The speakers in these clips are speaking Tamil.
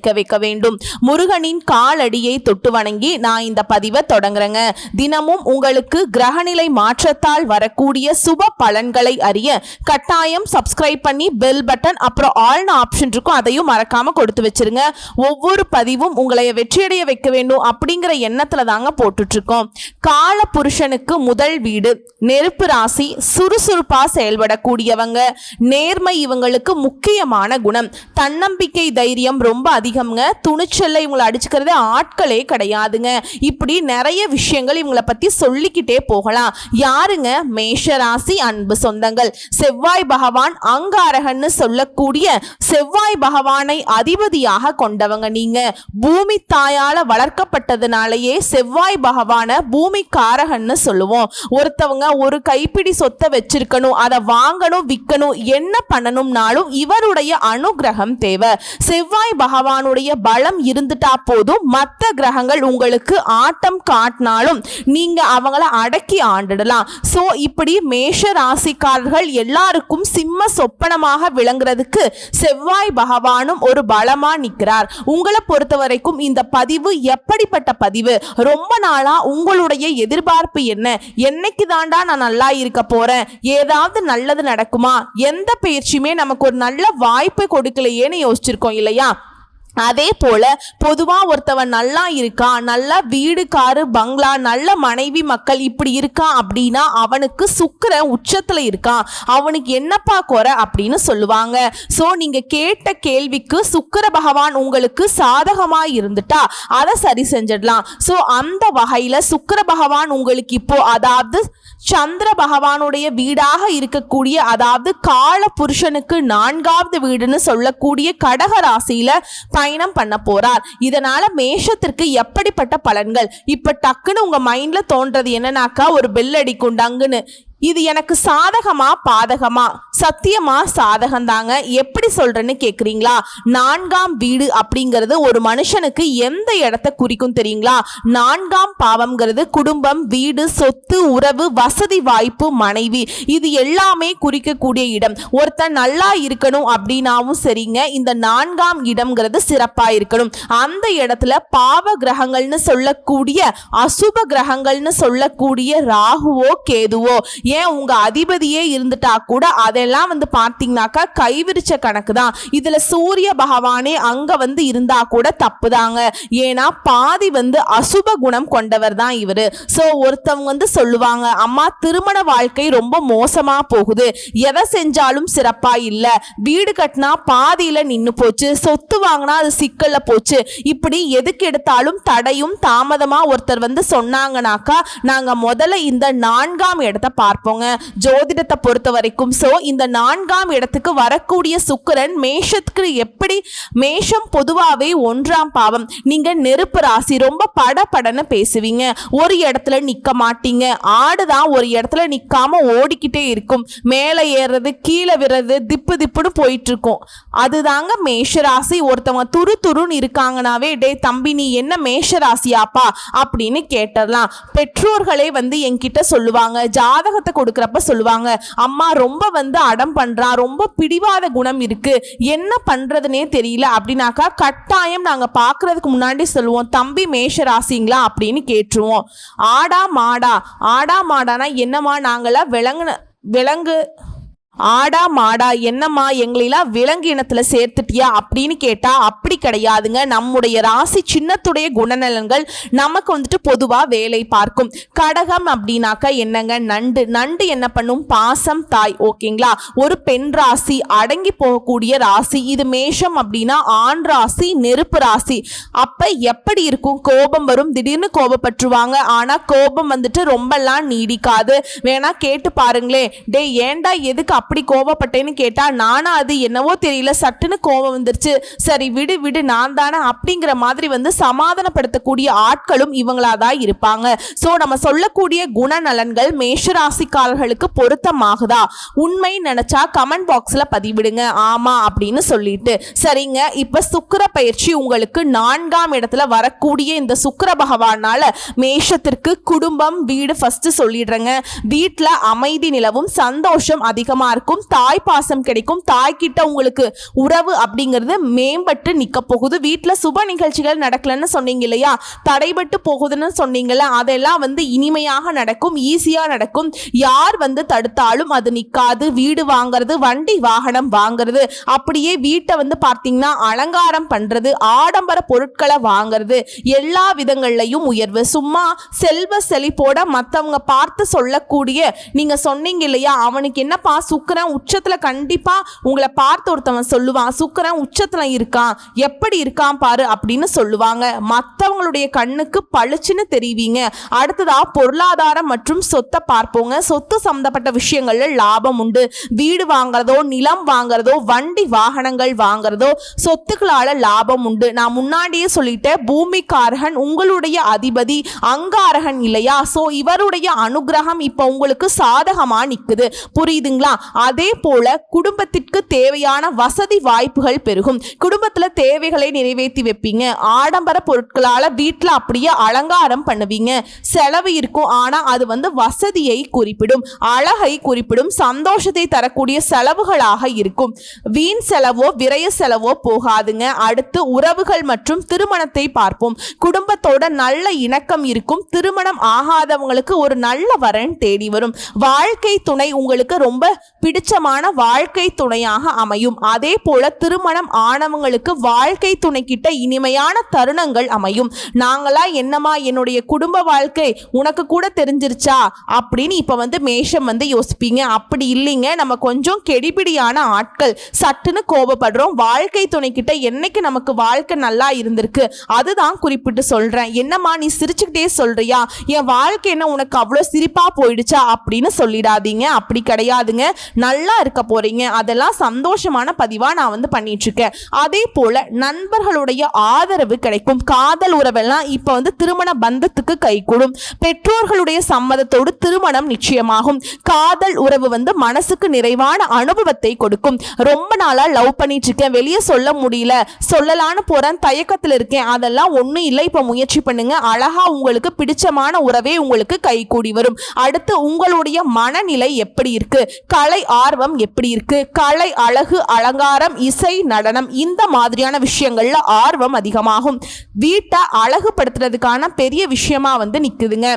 செழிக்க வைக்க வேண்டும். முருகனின் காலடியை தொட்டு வணங்கி நான் இந்த பதிவை தொடங்குறேங்க. தினமும் உங்களுக்கு கிரகநிலை மாற்றத்தால் வரக்கூடிய சுப பலன்களை அறிய கட்டாயம் சப்ஸ்கிரைப் பண்ணி பெல் பட்டன் அப்புறம் ஆல்னு ஆப்ஷன் இருக்கும். அதையும் மறக்காம கொடுத்து வச்சிருங்க. ஒவ்வொரு பதிவும் உங்களை வெற்றியடைய வைக்க வேண்டும் அப்படிங்கிற எண்ணத்துல தாங்க போட்டுட்டு இருக்கோம் கால புருஷனுக்கு முதல் வீடு நெருப்பு ராசி சுறுசுறுப்பா செயல்படக்கூடியவங்க. நேர்மை இவங்களுக்கு முக்கியமான குணம். தன்னம்பிக்கை தைரியம் ரொம்ப அதிகம்ங்க. துணிச்சல்ல இவங்களை அடிச்சுக்கிறது ஆட்களே கிடையாதுங்க. இப்படி நிறைய விஷயங்கள் இவங்களை பத்தி சொல்லிக்கிட்டே போகலாம். யாருங்க? மேஷராசி அன்பு சொந்தங்கள். செவ்வாய் பகவான் அங்காரகன்னு சொல்லக்கூடிய செவ்வாய் பகவானை அதிபதியாக கொண்டவங்க நீங்க. பூமி தாயால வளர்க்கப்பட்டதுனாலயே செவ்வாய் பகவான பூமி காரகன்னு சொல்லுவோம். ஒருத்தவங்க ஒரு கைப்பிடி சொத்தை வச்சிருக்கணும் அதை வாங்கணும் விற்கணும் என்ன பண்ணணும்னாலும் இவருடைய அனுகிரகம் தேவை. செவ்வாய் பகவானுடைய பலம் இருந்துட்டா போதும். மற்ற கிரகங்கள் உங்களுக்கு ஆட்டம் காட்டினாலும் நீங்க அவங்கள அடக்கி ஆண்டுடலாம். ஸோ இப்படி மேஷ ராசிக்காரர்கள் எல்லாருக்கும் சிம்ம சொப்பனமாக விளங்குறதுக்கு செவ்வாய் பகவானும் ஒரு பலமா நிற்கிறார் உங்களை பொறுத்த வரைக்கும் இந்த பதிவு எப்படிப்பட்ட பதிவு? ரொம்ப நாளா உங்களுடைய எதிர்பார்ப்பு என்ன? என்னைக்கு தாண்டா நான் நல்லா இருக்க போறேன்? ஏதாவது நல்லது நடக்குமா? எந்த பயிற்சியுமே நமக்கு ஒரு நல்ல வாய்ப்பை கொடுக்கலையேன்னு யோசிச்சிருக்கோம் இல்லையா? அதே போல பொதுவா ஒருத்தவன் நல்லா இருக்கான் நல்ல வீடு காரு பங்களா நல்ல மனைவி மக்கள் இப்படி இருக்கான் அப்படின்னா அவனுக்கு சுக்கிரன் உச்சத்துல இருக்கான் அவனுக்கு என்னப்பா குறை அப்படின்னு சொல்லுவாங்க. ஸோ நீங்க கேட்ட கேள்விக்கு சுக்கர பகவான் உங்களுக்கு சாதகமா இருந்துட்டா அதை சரி செஞ்சிடலாம். ஸோ அந்த வகையில சுக்கர பகவான் உங்களுக்கு இப்போ அதாவது சந்திர பகவானுடைய வீடாக இருக்கக்கூடிய அதாவது கால புருஷனுக்கு நான்காவது வீடுன்னு சொல்லக்கூடிய கடக ராசியில பயணம் பண்ண போறார். இதனால மேஷத்திற்கு எப்படிப்பட்ட பலன்கள்? இப்ப டக்குன்னு உங்க மைண்ட்ல தோன்றது என்னன்னாக்கா ஒரு பெல் அடிக்கும் டங்குன்னு. இது எனக்கு சாதகமா பாதகமா? சத்தியமா சாதகம் தாங்க எப்படி சொல்றேன்னு கேக்குறீங்களா? நான்காம் வீடு அப்படிங்கிறது ஒரு மனுஷனுக்கு எந்த இடத்த குறிக்கும் தெரியுங்களா? நான்காம் பாவம்ங்கிறது குடும்பம் வீடு சொத்து உறவு வசதி வாய்ப்பு மனைவி. இது எல்லாமே குறிக்கக்கூடிய இடம். ஒருத்தன் நல்லா இருக்கணும் அப்படின்னாவும் சரிங்க. இந்த நான்காம் இடம்ங்கிறது சிறப்பா இருக்கணும். அந்த இடத்துல பாவ கிரகங்கள்னு சொல்லக்கூடிய அசுப கிரகங்கள்னு சொல்லக்கூடிய ராகுவோ கேதுவோ ஏன் உங்க அதிபதியே இருந்துட்டா கூட அதெல்லாம் வந்து பார்த்தீங்கன்னாக்கா கைவிரிச்ச கணக்கு தான். இதுல சூரிய பகவானே அங்க வந்து இருந்தா கூட தப்பு தாங்க ஏன்னா பாதி வந்து அசுப குணம் கொண்டவர் தான் இவரு. ஸோ ஒருத்தவங்க வந்து சொல்லுவாங்க அம்மா திருமண வாழ்க்கை ரொம்ப மோசமா போகுது. எதை செஞ்சாலும் சிறப்பா இல்ல. வீடு கட்டினா பாதியில நின்னு போச்சு. சொத்து வாங்கினா அது சிக்கல்ல போச்சு. இப்படி எதுக்கு எடுத்தாலும் தடையும் தாமதமா ஒருத்தர் வந்து சொன்னாங்கனாக்கா நாங்க முதல்ல இந்த நான்காம் இடத்தை பார்ப்போங்க. ஜோதிடத்தை பொறுத்த வரைக்கும் ஸோ இந்த நான்காம் இடத்துக்கு வரக்கூடிய சுக்கிரன் மேஷத்துக்கு எப்படி மேஷம் பொதுவாகவே ஒன்றாம் பாவம். நீங்கள் நெருப்பு ராசி ரொம்ப படபடன்னு பேசுவீங்க. ஒரு இடத்துல நிற்க மாட்டீங்க. ஆடு தான் ஒரு இடத்துல நிற்காம ஓடிக்கிட்டே இருக்கும். மேலே ஏறுறது கீழே விடுறது திப்பு திப்புன்னு போயிட்டு இருக்கும் அதுதாங்க மேஷ ராசி. ஒருத்தவங்க துரு துருன்னு இருக்காங்கனாவே டே தம்பி நீ என்ன மேஷ ராசியாப்பா? அப்படின்னு கேட்டரலாம். பெற்றோர்களே வந்து என்கிட்ட சொல்லுவாங்க. ஜாதகத்தை கொடுக்குறப்ப சொல்லுவாங்க அம்மா ரொம்ப வந்து அடம் பண்றா ரொம்ப பிடிவாத குணம் இருக்கு. என்ன பண்றதுனே தெரியல. அப்படின்னாக்கா கட்டாயம் நாங்க பார்க்கறதுக்கு முன்னாடி சொல்லுவோம் தம்பி மேஷ ராசிங்களா? அப்படின்னு கேட்டுருவோம். ஆடா மாடா. ஆடா மாடானா என்னம்மா நாங்களாம் விலங்குன விலங்கு ஆடா மாடா என்னம்மா எங்களெல்லாம் விலங்கு இனத்தில் சேர்த்துட்டியா அப்படின்னு கேட்டால் அப்படி கிடையாதுங்க. நம்முடைய ராசி சின்னத்துடைய குணநலன்கள் நமக்கு வந்துட்டு பொதுவாக வேலை பார்க்கும். கடகம் அப்படின்னாக்கா என்னங்க? நண்டு. நண்டு என்ன பண்ணும்? பாசம் தாய். ஓகேங்களா? ஒரு பெண் ராசி அடங்கி போகக்கூடிய ராசி இது மேஷம் அப்படின்னா ஆண் ராசி நெருப்பு ராசி. அப்போ எப்படி இருக்கும்? கோபம் வரும். திடீர்னு கோபப்பட்டுருவாங்க. ஆனால் கோபம் வந்துட்டு ரொம்பலாம் நீடிக்காது. வேணா கேட்டு பாருங்களேன். டேய் ஏண்டா எதுக்கு அப்படி கோவப்பட்டேன்னு கேட்டால் நானா அது என்னவோ தெரியல சட்டுன்னு கோவம் வந்துருச்சு. சரி விடு விடு நான் தானே அப்படிங்கிற மாதிரி வந்து சமாதானப்படுத்தக்கூடிய ஆட்களும் இவங்களா தான் இருப்பாங்க. ஸோ நம்ம சொல்லக்கூடிய குணநலன்கள் மேஷராசிக்காரர்களுக்கு பொருத்தமாகுதா? உண்மை நினைச்சா கமெண்ட் பாக்ஸில் பதிவிடுங்க. ஆமா அப்படின்னு சொல்லிட்டு. சரிங்க இப்போ சுக்கிர பயிற்சி உங்களுக்கு நான்காம் இடத்துல வரக்கூடிய இந்த சுக்கர பகவானால் மேஷத்திற்கு குடும்பம் வீடு ஃபஸ்ட்டு சொல்லிடுறேங்க. வீட்டில் அமைதி நிலவும் சந்தோஷம் அதிகமாக இருக்கும் தாய் பாசம் கிடைக்கும். தாய்கிட்ட உங்களுக்கு உறவு அப்படிங்கிறது மேம்பட்டு நிக்க போகுது. வீட்டில் சுப நிகழ்ச்சிகள் நடக்கலன்னு சொன்னீங்க இல்லையா? தடைபட்டு போகுதுன்னு சொன்னீங்கல்ல அதெல்லாம் வந்து இனிமையாக நடக்கும் ஈஸியா நடக்கும். யார் வந்து தடுத்தாலும் அது நிக்காது. வீடு வாங்குறது வண்டி வாகனம் வாங்குறது. அப்படியே வீட்டை வந்து பார்த்தீங்கன்னா அலங்காரம் பண்றது ஆடம்பர பொருட்களை வாங்குறது எல்லா விதங்கள்லையும் உயர்வு. சும்மா செல்வ செழிப்போட மற்றவங்க பார்த்து சொல்லக்கூடிய நீங்க சொன்னீங்க இல்லையா? அவனுக்கு என்னப்பா சுக்கரன் உச்சத்தில் கண்டிப்பாக உங்களை பார்த்து ஒருத்தவன் சொல்லுவான் சுக்கரன் உச்சத்தில் இருக்கான். எப்படி இருக்கான் பாரு அப்படின்னு சொல்லுவாங்க. மற்றவங்களுடைய கண்ணுக்கு பளிச்சுன்னு தெரிவிங்க. அடுத்ததாக பொருளாதாரம் மற்றும் சொத்தை பார்ப்போங்க. சொத்து சம்மந்தப்பட்ட விஷயங்களில் லாபம் உண்டு. வீடு வாங்குறதோ நிலம் வாங்குறதோ வண்டி வாகனங்கள் வாங்குறதோ சொத்துக்களால் லாபம் உண்டு. நான் முன்னாடியே சொல்லிட்டேன் பூமிக்காரகன் உங்களுடைய அதிபதி அங்காரகன் இல்லையா? ஸோ இவருடைய அனுகிரகம் இப்போ உங்களுக்கு சாதகமாக நிற்குது புரியுதுங்களா? அதே போல குடும்பத்திற்கு தேவையான வசதி வாய்ப்புகள் பெருகும். குடும்பத்தில் தேவைகளை நிறைவேற்றி வைப்பீங்க. ஆடம்பர பொருட்களால் வீட்டில் அப்படியே அலங்காரம் பண்ணுவீங்க. செலவு இருக்கும். ஆனால் அது வந்து வசதியை குறிப்பிடும். அழகை குறிப்பிடும். சந்தோஷத்தை தரக்கூடிய செலவுகளாக இருக்கும். வீண் செலவோ விரய செலவோ போகாதுங்க. அடுத்து உறவுகள் மற்றும் திருமணத்தை பார்ப்போம். குடும்பத்தோட நல்ல இணக்கம் இருக்கும். திருமணம் ஆகாதவங்களுக்கு ஒரு நல்ல வரன் தேடி வரும். வாழ்க்கை துணை உங்களுக்கு ரொம்ப பிடிச்சமான வாழ்க்கை துணையாக அமையும். அதே போல திருமணம் ஆனவங்களுக்கு வாழ்க்கை துணை கிட்ட இனிமையான தருணங்கள் அமையும். நாங்களா என்னமா என்னுடைய குடும்ப வாழ்க்கை? உனக்கு கூட தெரிஞ்சிருச்சா? அப்படின்னு இப்ப வந்து மேஷம் வந்து யோசிப்பீங்க. அப்படி இல்லைங்க. நம்ம கொஞ்சம் கெடிபிடியான ஆட்கள். சட்டுன்னு கோபப்படுறோம். வாழ்க்கை துணை கிட்ட என்னைக்கு நமக்கு வாழ்க்கை நல்லா இருந்திருக்கு? அதுதான் குறிப்பிட்டு சொல்றேன். என்னம்மா நீ சிரிச்சுக்கிட்டே சொல்றியா? என் வாழ்க்கை என்ன உனக்கு அவ்வளோ சிரிப்பா போயிடுச்சா? அப்படின்னு சொல்லிடாதீங்க. அப்படி கிடையாதுங்க. நல்லா இருக்க போறீங்க. அதெல்லாம் சந்தோஷமான பதிவா நான் வந்து பண்ணிட்டு இருக்கேன் அதே போல நண்பர்களுடைய ஆதரவு கிடைக்கும். காதல் உறவெல்லாம் இப்போ வந்து திருமண பந்தத்துக்கு கைகூடும் பெற்றோர்களுடைய சம்மதத்தோடு திருமணம் நிச்சயமாகும். காதல் உறவு வந்து மனசுக்கு நிறைவான அனுபவத்தை கொடுக்கும். ரொம்ப நாளா லவ் பண்ணிட்டு இருக்கேன் வெளியே சொல்ல முடியல. சொல்லலான்னு போறேன். தயக்கத்தில் இருக்கேன். அதெல்லாம் ஒன்றும் இல்லை. இப்போ முயற்சி பண்ணுங்க. அழகா உங்களுக்கு பிடிச்சமான உறவே உங்களுக்கு கைகூடி வரும். அடுத்து உங்களுடைய மனநிலை எப்படி இருக்கு? கலை ஆர்வம் எப்படி இருக்கு? கலை அழகு அலங்காரம் இசை நடனம் இந்த மாதிரியான விஷயங்கள்ல ஆர்வம் அதிகமாகும். வீட்டை அழகுபடுத்துறதுக்கான பெரிய விஷயமா வந்து நிக்குதுங்க.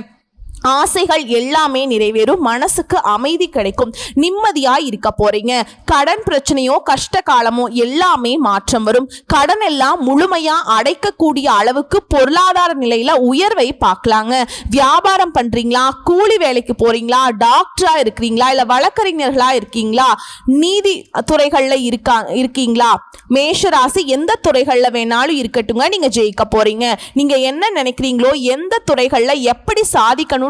ஆசைகள் எல்லாமே நிறைவேறும் மனசுக்கு அமைதி கிடைக்கும். நிம்மதியா இருக்க போறீங்க. கடன் பிரச்சனையோ கஷ்ட காலமோ எல்லாமே மாற்றம் வரும். கடன் எல்லாம் முழுமையா அடைக்கக்கூடிய அளவுக்கு பொருளாதார நிலையில உயர்வை பார்க்கலாங்க. வியாபாரம் பண்றீங்களா? கூலி வேலைக்கு போறீங்களா? டாக்டரா இருக்கிறீங்களா? இல்ல வழக்கறிஞர்களா இருக்கீங்களா? நீதி துறைகள்ல இருக்கா இருக்கீங்களா? மேஷராசி எந்த துறைகள்ல வேணாலும் இருக்கட்டுங்க நீங்க ஜெயிக்க போறீங்க. நீங்க என்ன நினைக்கிறீங்களோ எந்த துறைகள்ல எப்படி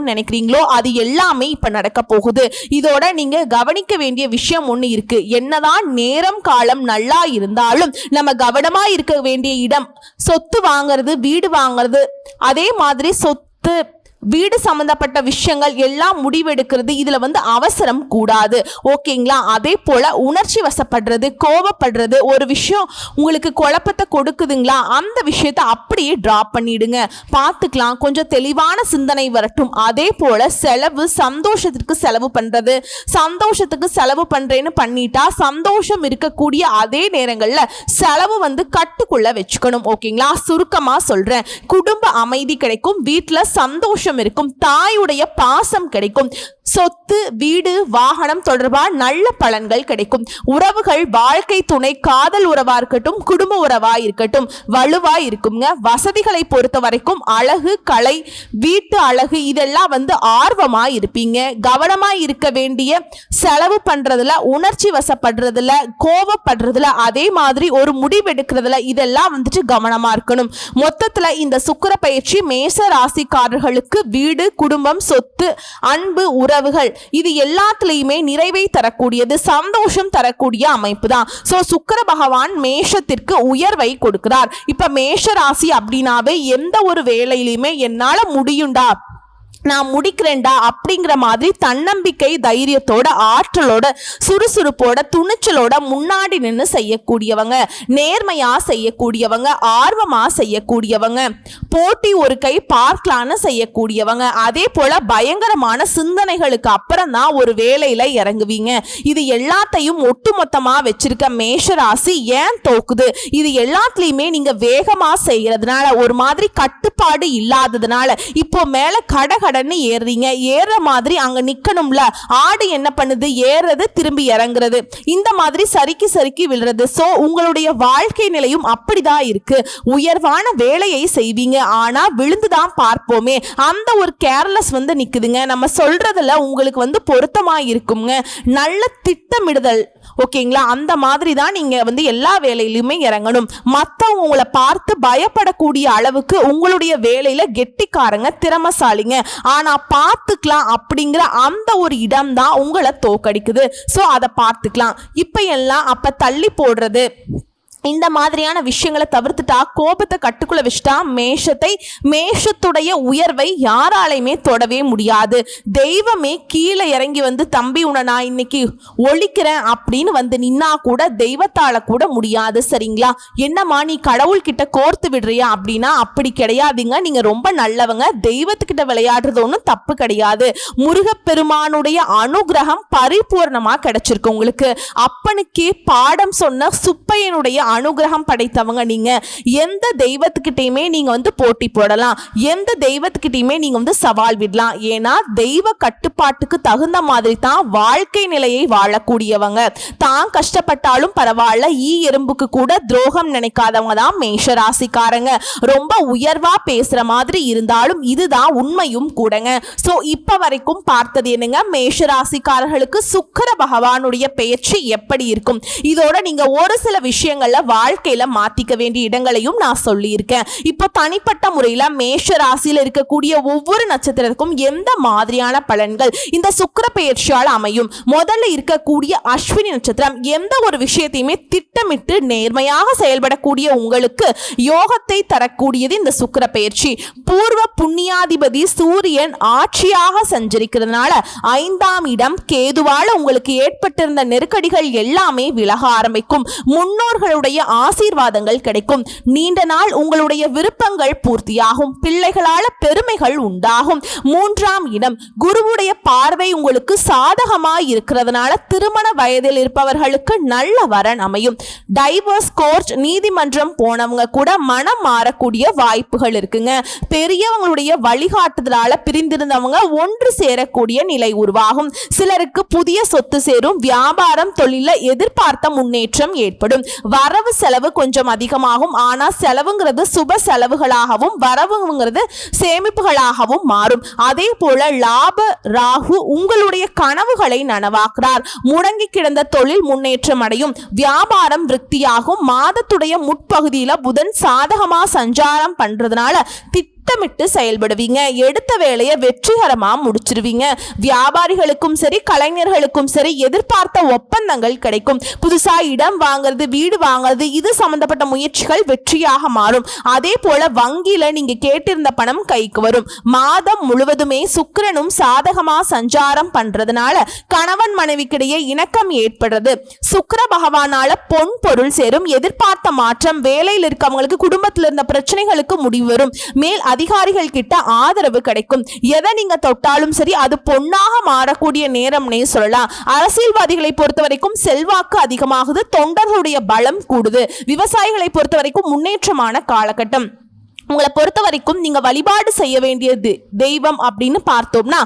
சாதிக்கணும்னு நினைக்கிறீங்களோ அது எல்லாமே இப்ப நடக்க போகுது. இதோட நீங்க கவனிக்க வேண்டிய விஷயம் ஒண்ணு இருக்கு. என்னதான் நேரம் காலம் நல்லா இருந்தாலும் நம்ம கவனமா இருக்க வேண்டிய இடம் சொத்து வாங்குறது வீடு வாங்குறது அதே மாதிரி சொத்து வீடு சம்மந்தப்பட்ட விஷயங்கள் எல்லாம் முடிவெடுக்கிறது. இதில் வந்து அவசரம் கூடாது. ஓகேங்களா? அதே போல் உணர்ச்சி வசப்படுறது கோபப்படுறது ஒரு விஷயம் உங்களுக்கு குழப்பத்தை கொடுக்குதுங்களா? அந்த விஷயத்தை அப்படியே ட்ராப் பண்ணிடுங்க. பார்த்துக்கலாம். கொஞ்சம் தெளிவான சிந்தனை வரட்டும். அதே போல் செலவு சந்தோஷத்திற்கு செலவு பண்ணுறது சந்தோஷத்துக்கு செலவு பண்ணுறேன்னு பண்ணிட்டா சந்தோஷம் இருக்கக்கூடிய அதே நேரங்களில் செலவு வந்து கட்டுக்குள்ளே வச்சுக்கணும். ஓகேங்களா? சுருக்கமாக சொல்கிறேன் குடும்ப அமைதி கிடைக்கும். வீட்டில் சந்தோஷம் இருக்கும் தாயுடைய பாசம் கிடைக்கும். சொத்து வீடு வாகனம் தொடர்பாக நல்ல பலன்கள் கிடைக்கும். உறவுகள் வாழ்க்கை துணை காதல் உறவா இருக்கட்டும் குடும்ப உறவா இருக்கட்டும் வலுவா இருக்குங்க வசதிகளை பொறுத்த வரைக்கும் அழகு கலை வீட்டு அழகு இதெல்லாம் வந்து ஆர்வமா இருப்பீங்க. கவனமா இருக்க வேண்டிய செலவு பண்றதுல உணர்ச்சி வசப்படுறதுல கோவப்படுறதுல அதே மாதிரி ஒரு முடிவெடுக்கிறதுல இதெல்லாம் வந்துட்டு கவனமா இருக்கணும். மொத்தத்துல இந்த சுக்கிர பயிற்சி மேச ராசிக்காரர்களுக்கு வீடு குடும்பம் சொத்து அன்பு உறவு உறவுகள். இது எல்லாத்துலேயுமே நிறைவை தரக்கூடியது சந்தோஷம் தரக்கூடிய அமைப்பு தான் ஸோ சுக்கர பகவான் மேஷத்திற்கு உயர்வை கொடுக்கிறார். இப்ப மேஷ ராசி அப்படின்னாவே எந்த ஒரு வேலையிலையுமே என்னால முடியுண்டா? நான் முடிக்கிறேன்டா அப்படிங்கிற மாதிரி தன்னம்பிக்கை தைரியத்தோட ஆற்றலோட சுறுசுறுப்போட துணிச்சலோட முன்னாடி நின்று செய்யக்கூடியவங்க. நேர்மையா செய்யக்கூடியவங்க ஆர்வமா செய்யக்கூடியவங்க. போட்டி ஒரு கை பார்க்கலான்னு செய்யக்கூடியவங்க. அதே போல பயங்கரமான சிந்தனைகளுக்கு அப்புறம் தான் ஒரு வேலையில இறங்குவீங்க. இது எல்லாத்தையும் ஒட்டுமொத்தமா வச்சிருக்க மேஷராசி ஏன் தோக்குது? இது எல்லாத்துலயுமே நீங்க வேகமா செய்யறதுனால ஒரு மாதிரி கட்டுப்பாடு இல்லாததுனால இப்போ மேல கடகடன்னு ஏறுறீங்க. ஏற மாதிரி அங்க நிக்கணும்ல. ஆடு என்ன பண்ணுது? ஏறுறது திரும்பி இறங்குறது. இந்த மாதிரி சறுக்கி சறுக்கி விழுறது. சோ உங்களுடைய வாழ்க்கை நிலையும் அப்படிதான் இருக்கு. உயர்வான வேலையை செய்வீங்க. ஆனா விழுந்துதான் பார்ப்போமே. அந்த ஒரு கேர்லெஸ் வந்து நிக்குதுங்க. நம்ம சொல்றதுல உங்களுக்கு வந்து பொருத்தமா இருக்குங்க நல்ல திட்டமிடுதல். ஓகேங்களா? அந்த மாதிரி தான் நீங்க வந்து எல்லா வேலையிலுமே இறங்கணும். மற்றவங்க உங்களை பார்த்து பயப்படக்கூடிய அளவுக்கு உங்களுடைய வேலையில கெட்டிக்காரங்க திறமசாலிங்க. ஆனா பார்த்துக்கலாம் அப்படிங்கிற அந்த ஒரு இடம் தான் உங்களை தோக்கடிக்குது. ஸோ அதை பார்த்துக்கலாம். இப்ப எல்லாம் அப்ப தள்ளி போடுறது. இந்த மாதிரியான விஷயங்களை தவிர்த்துட்டா கோபத்தை கட்டுக்குள்ள வச்சுட்டா மேஷத்தை மேஷத்துடைய உயர்வை யாராலையுமே தொடவே முடியாது. தெய்வமே கீழே இறங்கி வந்து தம்பி உன நான் இன்னைக்கு ஒழிக்கிறேன் அப்படின்னு வந்து நின்னா கூட தெய்வத்தால கூட முடியாது சரிங்களா? என்னம்மா நீ கடவுள் கிட்ட கோர்த்து விடுறியா அப்படின்னா அப்படி கிடையாதுங்க. நீங்க ரொம்ப நல்லவங்க. தெய்வத்துக்கிட்ட விளையாடுறது ஒன்றும் தப்பு கிடையாது. முருகப்பெருமானுடைய அனுகிரகம் பரிபூர்ணமா கிடைச்சிருக்கு உங்களுக்கு. அப்பனுக்கே பாடம் சொன்ன சுப்பையனுடைய அனுகிரகம் படைத்தவங்க நீங்க. எந்த தெய்வத்துக்கிட்டையுமே நீங்க வந்து போட்டி போடலாம். எந்த தெய்வத்துக்கிட்டையுமே நீங்க வந்து சவால் விடலாம். ஏன்னா தெய்வ கட்டுப்பாட்டுக்கு தகுந்த மாதிரி தான் வாழ்க்கை நிலையை வாழக்கூடியவங்க. தான் கஷ்டப்பட்டாலும் பரவாயில்ல ஈ எறும்புக்கு கூட துரோகம் நினைக்காதவங்க தான் மேஷ ராசிக்காரங்க ரொம்ப உயர்வா பேசுற மாதிரி இருந்தாலும் இதுதான் உண்மையும் கூடங்க. சோ இப்ப வரைக்கும் பார்த்தது என்னங்க? மேஷ ராசிக்காரர்களுக்கு சுக்கிர பகவானுடைய பெயர்ச்சி எப்படி இருக்கும்? இதோட நீங்க ஒரு சில விஷயங்கள்ல வாழ்க்கையில மாத்திக்க வேண்டிய இடங்களையும் நான் சொல்லியிருக்கேன். இப்போ தனிப்பட்ட முறையில மேஷ ராசியில இருக்கக்கூடிய ஒவ்வொரு நட்சத்திரத்துக்கும் எந்த மாதிரியான பலன்கள் இந்த சுக்கர பெயர்ச்சியால் அமையும்? முதல்ல இருக்கக்கூடிய அஸ்வினி நட்சத்திரம் எந்த ஒரு விஷயத்தையுமே திட்டமிட்டு நேர்மையாக செயல்படக்கூடிய உங்களுக்கு யோகத்தை தரக்கூடியது இந்த சுக்கர பெயர்ச்சி பூர்வ புண்ணியாதிபதி சூரியன் ஆட்சியாக சஞ்சரிக்கிறதுனால ஐந்தாம் இடம் கேதுவால உங்களுக்கு ஏற்பட்டிருந்த நெருக்கடிகள் எல்லாமே விலக ஆரம்பிக்கும். முன்னோர்களுடைய உங்களுடைய ஆசீர்வாதங்கள் கிடைக்கும். நீண்ட நாள் உங்களுடைய விருப்பங்கள் பூர்த்தியாகும். பிள்ளைகளால பெருமைகள் உண்டாகும். மூன்றாம் இடம் குருவுடைய பார்வை உங்களுக்கு சாதகமாய் இருக்கிறதுனால திருமண வயதில் இருப்பவர்களுக்கு நல்ல வரன் அமையும். டைவர்ஸ் கோர்ட் நீதிமன்றம் போனவங்க கூட மனம் மாறக்கூடிய வாய்ப்புகள் இருக்குங்க. பெரியவங்களுடைய வழிகாட்டுதலால பிரிந்திருந்தவங்க ஒன்று சேரக்கூடிய நிலை உருவாகும். சிலருக்கு புதிய சொத்து சேரும் வியாபாரம் தொழில எதிர்பார்த்த முன்னேற்றம் ஏற்படும். வரவு செலவு கொஞ்சம் அதிகமாகும். ஆனால் செலவுங்கிறது சுப செலவுகளாகவும் வரவுங்கிறது சேமிப்புகளாகவும் மாறும். அதே போல லாப ராகு உங்களுடைய கனவுகளை நனவாக்குறார். முடங்கி கிடந்த தொழில் முன்னேற்றம் அடையும். வியாபாரம் விருத்தியாகும். மாதத்துடைய முற்பகுதியில புதன் சாதகமா சஞ்சாரம் பண்றதுனால திட்டமிட்டு செயல்படுவீங்க. எடுத்த வேலையை வெற்றிகரமாக முடிச்சிருவீங்க. வியாபாரிகளுக்கும் சரி கலைஞர்களுக்கும் சரி எதிர்பார்த்த ஒப்பந்தங்கள் கிடைக்கும். புதுசா இடம் வாங்குறது வீடு வாங்குறது இது சம்பந்தப்பட்ட முயற்சிகள் வெற்றியாக மாறும். அதே போல வங்கியில நீங்க கேட்டிருந்த பணம் கைக்கு வரும். மாதம் முழுவதுமே சுக்கிரனும் சாதகமா சஞ்சாரம் பண்றதுனால கணவன் மனைவிக்கிடையே இணக்கம் ஏற்படுறது. சுக்கிர பகவானால பொன் பொருள் சேரும். எதிர்பார்த்த மாற்றம் வேலையில் இருக்கவங்களுக்கு குடும்பத்தில் இருந்த பிரச்சனைகளுக்கு முடிவு வரும். மேல் அதிக அதிகாரிகள் கிட்ட ஆதரவு கிடைக்கும். எதை நீங்க தொட்டாலும் சரி அது பொன்னாக மாறக்கூடிய நேரம்னே சொல்லலாம். அரசியல்வாதிகளை பொறுத்த வரைக்கும் செல்வாக்கு அதிகமாகுது தொண்டர்களுடைய பலம் கூடுது. விவசாயிகளை பொறுத்த வரைக்கும் முன்னேற்றமான காலகட்டம். உங்களை பொறுத்த வரைக்கும் நீங்க வழிபாடு செய்ய வேண்டியது தெய்வம் அப்படின்னு பார்த்தோம்னா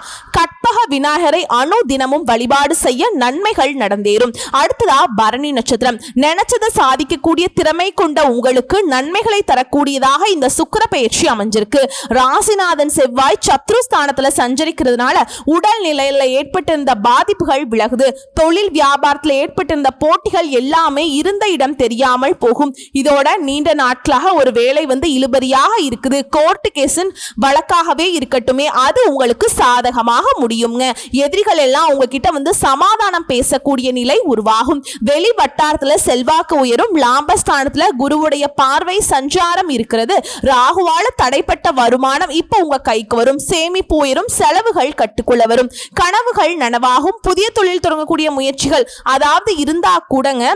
கற்பக விநாயகரை அணு தினமும் வழிபாடு செய்ய நன்மைகள் நடந்தேறும். அடுத்ததா பரணி நட்சத்திரம். நினைச்சதை சாதிக்கக்கூடிய திறமை கொண்ட உங்களுக்கு நன்மைகளை தரக்கூடியதாக இந்த சுக்கர பயிற்சி அமைஞ்சிருக்கு. ராசிநாதன் செவ்வாய் சத்ருஸ்தானத்துல சஞ்சரிக்கிறதுனால உடல் நிலையில ஏற்பட்டிருந்த பாதிப்புகள் விலகுது. தொழில் வியாபாரத்துல ஏற்பட்டிருந்த போட்டிகள் எல்லாமே இருந்த இடம் தெரியாமல் போகும். இதோட நீண்ட நாட்களாக ஒரு வேலை வந்து இழுபறியாக இருக்குது. கோர்ட்டு கேஸின் வழக்காகவே இருக்கட்டுமே. அது உங்களுக்கு சாதகமாக முடியும். முடியுங்க எதிரிகள் எல்லாம் உங்ககிட்ட வந்து சமாதானம் பேசக்கூடிய நிலை உருவாகும். வெளி வட்டாரத்துல செல்வாக்கு உயரும். லாபஸ்தானத்துல குருவுடைய பார்வை சஞ்சாரம் இருக்கிறது. ராகுவால தடைப்பட்ட வருமானம் இப்ப உங்க கைக்கு வரும். சேமிப்பு உயரும். செலவுகள் கட்டுக்குள்ள வரும். கனவுகள் நனவாகும். புதிய தொழில் தொடங்கக்கூடிய முயற்சிகள் அதாவது இருந்தா கூடங்க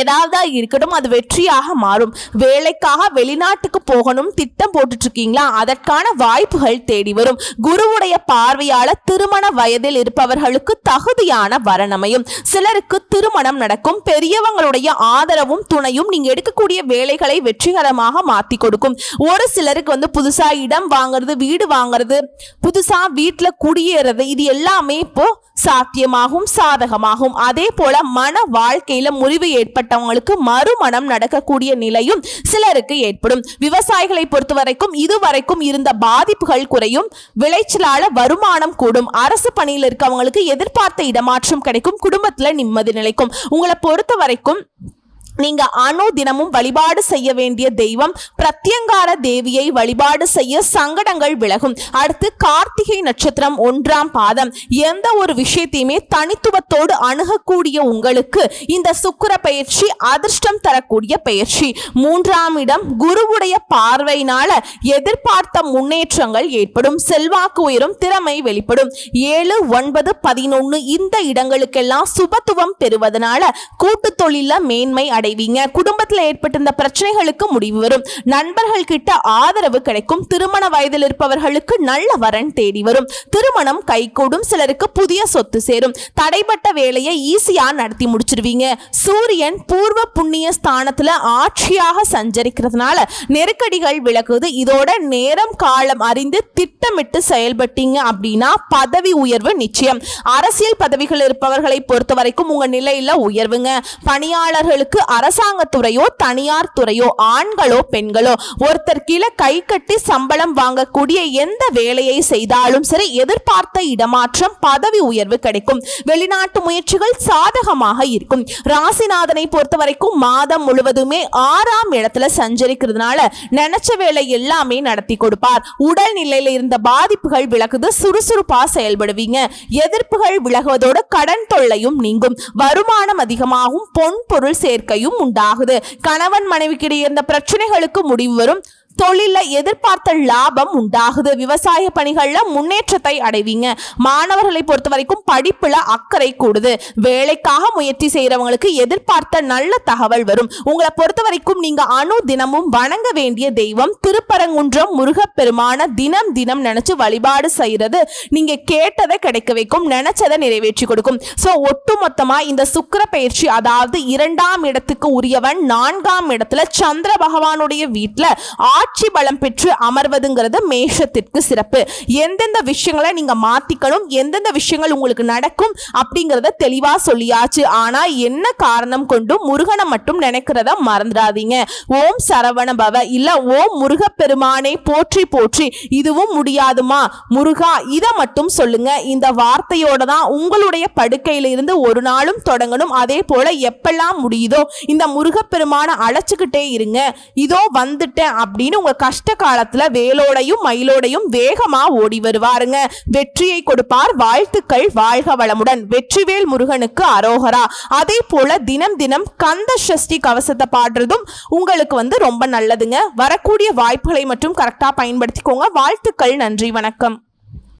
ஏதாவது இருக்கட்டும் அது வெற்றியாக மாறும். வேலைக்காக வெளிநாட்டுக்கு போகணும் திட்டம் போட்டுட்டு இருக்கீங்களா அதற்கான வாய்ப்புகள் தேடி வரும். குருவுடைய பார்வையால திருமண வயதில் இருப்பவர்களுக்கு தகுதியான வரணமையும் சிலருக்கு திருமணம் நடக்கும் பெரியவங்களுடைய ஆதரவும் துணையும் நீங்க எடுக்கக்கூடிய வேலைகளை வெற்றிகரமாக மாத்தி கொடுக்கும். ஒரு சிலருக்கு வந்து புதுசா இடம் வாங்குறது வீடு வாங்குறது புதுசா வீட்டுல குடியேறது இது எல்லாமே இப்போ சாத்தியமாகும் சாதகமாகும். அதே போல மன வாழ்க்கையில முறிவு ஏற்பட்டவங்களுக்கு மறுமணம் நடக்கக்கூடிய நிலையும் சிலருக்கு ஏற்படும். விவசாயிகளை பொறுத்த வரைக்கும் இதுவரைக்கும் இருந்த பாதிப்புகள் குறையும். விளைச்சலால வருமானம் கூடும். அரசு பணியில் இருக்கவங்களுக்கு எதிர்பார்த்த இடமாற்றம் கிடைக்கும். குடும்பத்துல நிம்மதி நிலைக்கும். உங்களை பொறுத்த வரைக்கும் நீங்க அணு தினமும் வழிபாடு செய்ய வேண்டிய தெய்வம் பிரத்யங்கார தேவியை வழிபாடு செய்ய சங்கடங்கள் விலகும். அடுத்து கார்த்திகை நட்சத்திரம் ஒன்றாம் பாதம். எந்த ஒரு விஷயத்தையுமே தனித்துவத்தோடு அணுகக்கூடிய உங்களுக்கு இந்த சுக்கிர பயிற்சி அதிர்ஷ்டம் தரக்கூடிய பயிற்சி. மூன்றாம் இடம் குருவுடைய பார்வையினால எதிர்பார்த்த முன்னேற்றங்கள் ஏற்படும். செல்வாக்கு உயரும் திறமை வெளிப்படும். ஏழு ஒன்பது பதினொன்னு இந்த இடங்களுக்கெல்லாம் சுபத்துவம் பெறுவதனால கூட்டு தொழில மேன்மை அடைவீங்க. குடும்பத்தில் ஏற்பட்டிருந்த பிரச்சனைகளுக்கு முடிவு வரும். நண்பர்கள் கிட்ட ஆதரவு கிடைக்கும். திருமண வயதில் இருப்பவர்களுக்கு நல்ல வரன் தேடி வரும். திருமணம் கைகூடும். சிலருக்கு புதிய சொத்து சேரும். தடைப்பட்ட வேலையை ஈஸியா நடத்தி முடிச்சிருவீங்க. சூரியன் பூர்வ புண்ணிய ஸ்தானத்துல ஆட்சியாக சஞ்சரிக்கிறதுனால நெருக்கடிகள் விலகுது. இதோட நேரம் காலம் அறிந்து திட்டமிட்டு செயல்பட்டீங்க அப்படின்னா பதவி உயர்வு நிச்சயம். அரசியல் பதவிகள் இருப்பவர்களை பொறுத்த வரைக்கும் உங்க நிலையில உயர்வுங்க. பணியாளர்களுக்கு அரசாங்கத்துறையோ தனியார் துறையோ ஆண்களோ பெண்களோ ஒருத்தர் கீழே கை கட்டி சம்பளம் வாங்கக்கூடிய எந்த வேலையை செய்தாலும் சரி எதிர்பார்த்த இடமாற்றம் பதவி உயர்வு கிடைக்கும். வெளிநாட்டு முயற்சிகள் சாதகமாக இருக்கும். ராசிநாதனை பொறுத்த வரைக்கும் மாதம் முழுவதுமே ஆறாம் இடத்துல சஞ்சரிக்கிறதுனால நினைச்ச வேலை எல்லாமே நடத்தி கொடுப்பார். உடல் நிலையில இருந்த பாதிப்புகள் விலகுது சுறுசுறுப்பா செயல்படுவீங்க. எதிர்ப்புகள் விலகுவதோடு கடன் தொல்லையும் நீங்கும். வருமானம் அதிகமாகும் பொன் பொருள் சேர்க்கையும் உண்டாகுது. கணவன் மனைவிக்கிடையே இருந்த பிரச்சனைகளுக்கு முடிவு வரும். தொழில எதிர்பார்த்த லாபம் உண்டாகுது. விவசாய பணிகள்ல முன்னேற்றத்தை அடைவீங்க. மாணவர்களை பொறுத்த வரைக்கும் படிப்புல அக்கறை கூடுது. வேலைக்காக முயற்சி செய்யறவங்களுக்கு எதிர்பார்த்த நல்ல தகவல் வரும். உங்களை பொறுத்த வரைக்கும் நீங்க அணு தினமும் வணங்க வேண்டிய தெய்வம் திருப்பரங்குன்றம் முருகப்பெருமான தினம் தினம் நினைச்சு வழிபாடு செய்யறது நீங்க கேட்டதை கிடைக்க வைக்கும் நினைச்சதை நிறைவேற்றி கொடுக்கும். சோ ஒட்டுமொத்தமா இந்த சுக்கர பயிற்சி அதாவது இரண்டாம் இடத்துக்கு உரியவன் நான்காம் இடத்துல சந்திர பகவானுடைய வீட்டுல ஆட்சி பலம் பெற்று அமர்வதுங்கிறது மேஷத்திற்கு சிறப்பு. எந்தெந்த விஷயங்களை நீங்க மாத்திக்கணும் எந்தெந்த விஷயங்கள் உங்களுக்கு நடக்கும் அப்படிங்கறத தெளிவா சொல்லியாச்சு. ஆனா என்ன காரணம் கொண்டும் முருகனை மட்டும் நினைக்கிறத மறந்துடாதீங்க. ஓம் சரவண பவ. இல்ல ஓம் முருகப்பெருமானை போற்றி போற்றி. இதுவும் முடியாதுமா? முருகா இதை மட்டும் சொல்லுங்க. இந்த வார்த்தையோட தான் உங்களுடைய படுக்கையில இருந்து ஒரு நாளும் தொடங்கணும். அதே போல எப்பெல்லாம் முடியுதோ இந்த முருகப்பெருமான அழைச்சுக்கிட்டே இருங்க. இதோ வந்துட்டேன் அப்படின்னு உங்க கஷ்ட காலத்துல வேலோடையும் மயிலோடையும் வேகமா ஓடி வருவாருங்க. வெற்றியை கொடுப்பார் வாழ்த்துக்கள் வாழ்க வளமுடன். வெற்றிவேல் முருகனுக்கு அரோகரா. அதே போல தினம் தினம் கந்த சஷ்டி கவசத்தை பாடுறதும் உங்களுக்கு வந்து ரொம்ப நல்லதுங்க. வரக்கூடிய வாய்ப்புகளை மட்டும் கரெக்டா பயன்படுத்திக்கோங்க. வாழ்த்துக்கள் நன்றி வணக்கம்.